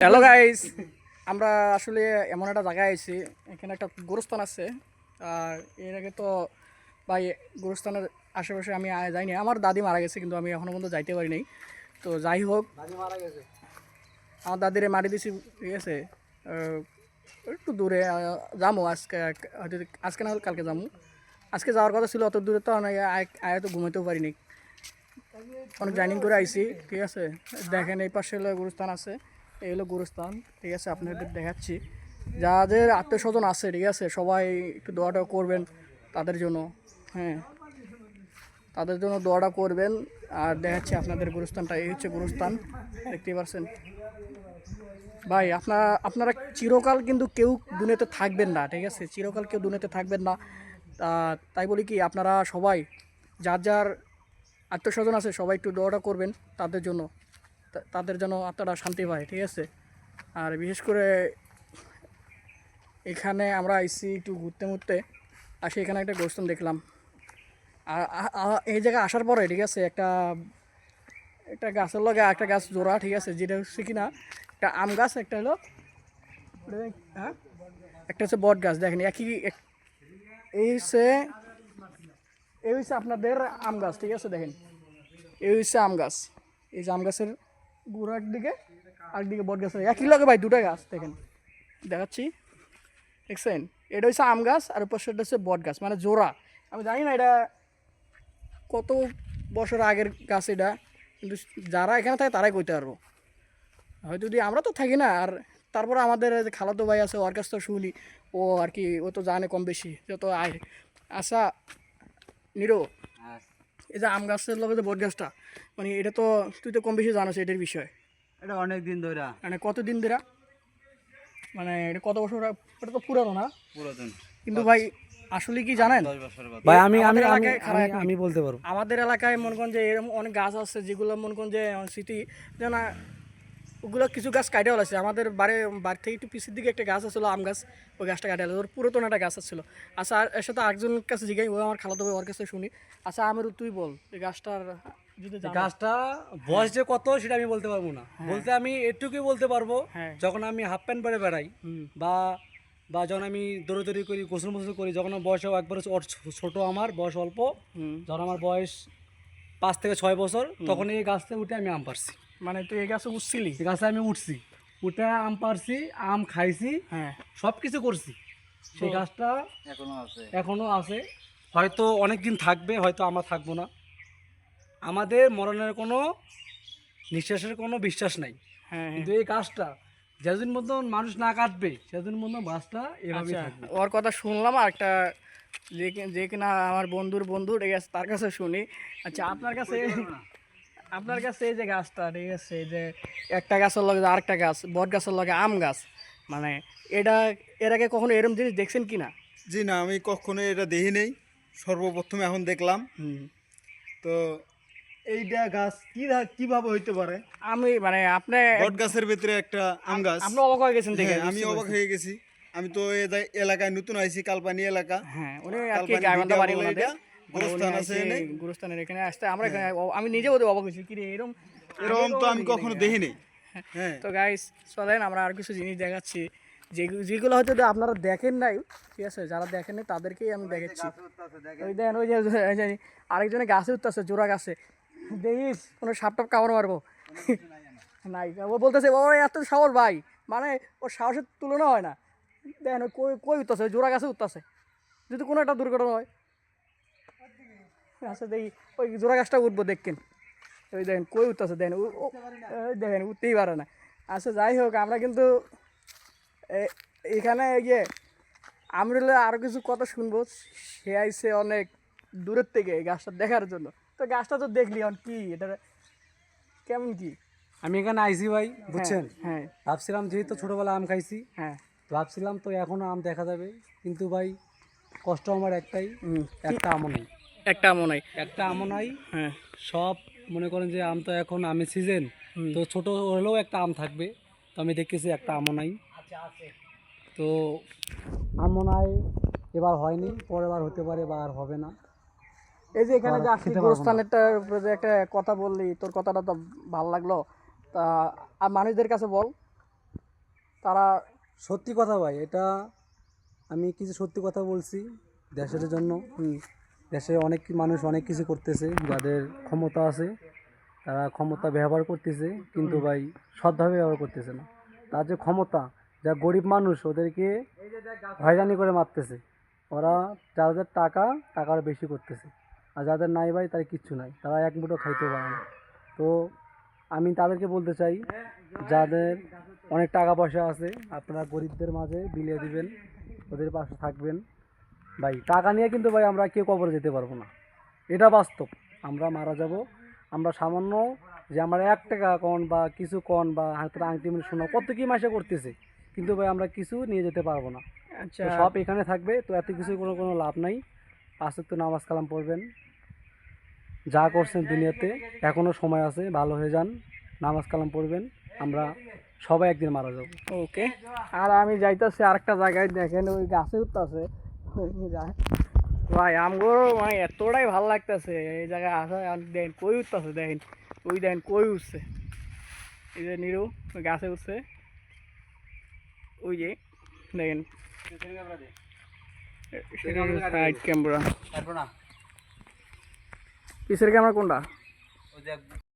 Hello guys আমরা আসলে এমন একটা জায়গায় আছি এখানে একটা গোরস্থান আছে। আর এর আগে তো ভাই গোরস্থানের আশেপাশে আমি যাইনি। আমার দাদি মারা গেছে কিন্তু আমি এখনও পর্যন্ত যাইতে পারিনি। তো যাই হোক আমার দাদির মাটি দিছি ঠিক আছে? একটু দূরে যাব আজকে হয়তো আজকে না হলে কালকে যাব আজকে যাওয়ার কথা ছিল অত দূরে তো আয়- তো ঘুমাইতেও পারিনি। অনেক জার্নিং করে আইছি ঠিক আছে? দেখেন এই পাশে গুরুস্থান আছে। এই হলো গুরুস্থান, ঠিক আছে? আপনাদের দেখাচ্ছি। যাদের আত্মীয় স্বজন আছে, ঠিক আছে? সবাই একটু দোয়াটা করবেন তাদের জন্য হ্যাঁ? তাদের জন্য দোয়াটা করবেন আর দেখাচ্ছি আপনাদের গুরুস্থানটা। এই হচ্ছে গুরুস্থান, দেখতেই পারছেন? ভাই, আপনার, আপনারা চিরকাল কিন্তু কেউ দুনিয়াতে থাকবেন না, ঠিক আছে? চিরকাল কেউ দুনিয়াতে থাকবেন না। তাই বলি কি, আপনারা সবাই, যার যার আত্মীয় স্বজন আছে, সবাই একটু দোয়াটা করবেন তাদের জন্য। তাদের জন্য আত্মাটা শান্তি পায়, ঠিক আছে? আর বিশেষ করে এখানে আমরা আইসি একটু ঘুরতে ঘুরতে আসি এখানে একটা গোস্থান দেখলাম। আর এই জায়গায় আসার পরে, ঠিক আছে, একটা একটা গাছের লগে একটা গাছ জোড়া, ঠিক আছে, যেটা হচ্ছে কি না, একটা আম গাছ, একটা হলো হ্যাঁ? একটা হচ্ছে বট গাছ, দেখেন, একই, এক- এই হচ্ছে এই হচ্ছে আপনাদের আম গাছ, ঠিক আছে, দেখেন। এই হচ্ছে আম গাছ। এই যে আম গাছের গুঁড়ার দিকে আর দিকে বট গাছের একই লগে ভাই, দুটো গাছ দেখেন। দেখাচ্ছি। দেখছেন? এটা হচ্ছে আম গাছ আর উপর হচ্ছে বট গাছ মানে জোড়া। আমি জানি না এটা কত বছর আগের গাছ এটা, কিন্তু যারা এখানে থাকে তারাই কইতে পারব। হয়তো যদি আমরা তো থাকি না, আর তারপর আমাদের খালাতো ভাই আছে, ওর কাছ তো শুনি, ও আর কি, ও তো জানে কম বেশি, যত আয়। আচ্ছা নিরো। এই যে আম গাছের লগে যে বট গাছটা মানে এটা তো তুই তো কম বেশি জানাস এটার বিষয়। এটা অনেক দিন ধরে মানে কতদিন ধরে মানে এটা কত বছর এটা তো পুরানো না? পুরাতন। কিন্তু ভাই আসলে কি জানেন? ভাই আমি আমি আমি আমি- আমি বলতে পারব। আমাদের এলাকায় মনে করেন যে এরকম অনেক গাছ আছে যেগুলো মনে করেন যে স্মৃতি যেন ওগুলো কিছু গাছ কাটে আছে আমাদের বাড়ি বাড়ি থেকে একটু পিছের দিকে একটা গাছ আছিল আম গাছ। ওই গাছটা কাটে ওর পুরাতন একটা গাছ ছিল আচ্ছা আর এর সাথে আরেকজন কাছে জিগাই ও আমার খালাতো ভাই ওর কাছে শুনি। আচ্ছা আমের তুই বল এই গাছটার যদি গাছটা বয়স যে কত সেটা আমি বলতে পারব না। বলতে আমি এটুকুই বলতে পারব হ্যাঁ। যখন আমি হাফ প্যান্ট পরে বেড়াই বা বা যখন আমি দৌড়াদৌড়ি করি গোসল মোসল করি যখন আমার বয়স একবার ছোট আমার বয়স অল্প যখন আমার বয়স পাঁচ থেকে ছয় বছর তখন এই গাছ থেকে উঠে আমি আম পারছি মানে তুই এই গাছে উঠছিলি? এই গাছে আমি উঠছি। উঠে আম পারছি আম খাইছি হ্যাঁ। সব কিছু করছি। সেই গাছটা এখনও আছে। এখনও আছে। হয়তো অনেক দিন থাকবে হয়তো আমরা থাকব না। আমাদের মরণের কোনো নিঃশ্বাসের কোনো বিশ্বাস নাই। হ্যাঁ হ্যাঁ। কিন্তু এই গাছটা যেদিন মতন মানুষ না কাটবে সেদিন মতন গাছটা এভাবে আচ্ছা থাকবে। ওর কথা শুনলাম আর একটা যে কি- যে কিনা আমার বন্ধুর বন্ধু এই তার কাছে শুনি। আচ্ছা আপনার কাছে আপনার কাছে এই যে গাছটা ঠিক আছে এই যে একটা গাছের লগে যে আরেকটা গাছ বট গাছের লগে আম গাছ মানে এটা এর আগে কখনো এরকম জিনিস দেখছেন কি না? জি না আমি কখনো এটা দেখি নেই। সর্বপ্রথমে এখন দেখলাম। তো এইটা গাছ কি কীভাবে হইতে পারে? আমি মানে আপনি বট গাছের ভিতরে একটা আম গাছ। আপনি অবাক হয়ে গেছেন দেখে হ্যাঁ, আমি অবাক হয়ে গেছি। আমি তো এলাকায় নতুন আইছি কালপানি এলাকা। হ্যাঁ উনি আর কি ভিডিও বাড়ি মানে। গুরুস্থানের এখানে আসতে আমরা এখানে আমি নিজে ওদের অবাক হয়েছি। কি রে এরকম এরকম তো আমি কখনো দেখি নেই হ্যাঁ। তো গাইস চলেন আমরা আর কিছু জিনিস দেখাচ্ছি। যে যেগুলো হয়তো আপনারা দেখেন নাই ঠিক আছে? যারা দেখেন নাই তাদেরকেই আমি দেখাচ্ছি। ওই ওই যে আরেকজনে গাছে উঠতেছে জোড়া গাছে। দেখিস কোনো সাপ টাপ কামড় মারবো। নাই ও বলতেছে ও এত সাহস ভাই। মানে ওর সাহসের তুলনা হয় না। দেন ওই কই কই উঠতেছে? জোড়া গাছে উঠতেছে। যদি কোনো একটা দুর্ঘটনা হয়। আচ্ছা দেখি। ওই জোড়া গাছটা উঠবো দেখেন। ওই দেখেন কই উঠতেছে? দেখেন দেখেন উঠতেই পারে না। আচ্ছা যাই হোক আমরা কিন্তু এখানে গিয়ে আমরা আরও কিছু কথা শুনব। সে আইসে অনেক দূরের থেকে এই গাছটা দেখার জন্য। তো গাছটা তো দেখলি এখন কি? এটা কেমন কি? আমি এখানে আইসি ভাই বুঝছেন? হ্যাঁ। ভাবছিলাম যেহেতু ছোটোবেলা আম খাইছি হ্যাঁ। ভাবছিলাম তো এখনও আম দেখা যাবে। কিন্তু ভাই কষ্ট আমার একটাই একটা আমও নেই। একটা মনে হয় একটা আমও নাই হ্যাঁ। সব মনে করেন যে আম তো এখন আমের সিজন তো ছোট হলেও একটা আম থাকবে তো আমি দেখতেছি একটা আমও নাই তো আমও নাই এবার হয়নি পরের বার হতে পারে বা আর হবে না। এই যে এখানে যে আসলি গোরস্থানেরটার উপরে যে একটা কথা বললি তোর কথাটা তো ভালো লাগল। তা আর মানুষদের কাছে বল। তারা সত্যি কথা ভাই এটা আমি কিছু সত্যি কথা বলছি দেশের জন্য। হুম, দেশে অনেক মানুষ অনেক কিছু করতেছে, যাদের ক্ষমতা আছে, তারা ক্ষমতা ব্যবহার করতেছে, কিন্তু ভাই সৎভাবে ব্যবহার করতেছে না। তার যে ক্ষমতা, যা গরিব মানুষ, ওদেরকে হয়রানি করে মারতেছে। ওরা যাদের টাকা, টাকার বেশি করতেছে। আর যাদের নাই ভাই, তার কিচ্ছু নাই। তারা এক মুঠো খাইতে পারে না। তো আমি তাদেরকে বলতে চাই, যাদের অনেক টাকা পয়সা আছে, আপনারা গরিবদের মাঝে বিলিয়ে দিবেন, ওদের পাশে থাকবেন। ভাই টাকা নিয়ে কিন্তু ভাই আমরা কেউ কবরে যেতে পারব না। এটা বাস্তব। আমরা মারা যাব। আমরা সামান্য যে আমরা এক টাকা কন বা কিছু কন বা হাতের আংটি মিনিট শোনা কত কি মাসে করতেছে কিন্তু ভাই আমরা কিছু নিয়ে যেতে পারব না। আচ্ছা। সব এখানে থাকবে তো এত কিছু কোনো কোনো লাভ নাই। পাঁচক তো নামাজ কালাম পড়বেন। যা করছেন দুনিয়াতে এখনও সময় আছে ভালো হয়ে যান নামাজ কালাম পড়বেন। আমরা সবাই একদিন মারা যাব। ওকে। আর আমি যাইতেছি আরেকটা জায়গায় দেখেন ওই গাছে উঠতেছে। ভাই আমগো মানে এতটাই ভালো লাগতেছে এই জায়গায় আসা দেখেন কই উঠতেছে দেখেন ওই দেখেন কই উঠছে? এই যে নিরু গাছে উঠছে। ওই যে দেখেন। সাইড ক্যামেরা পিসের ক্যামেরা কোনটা?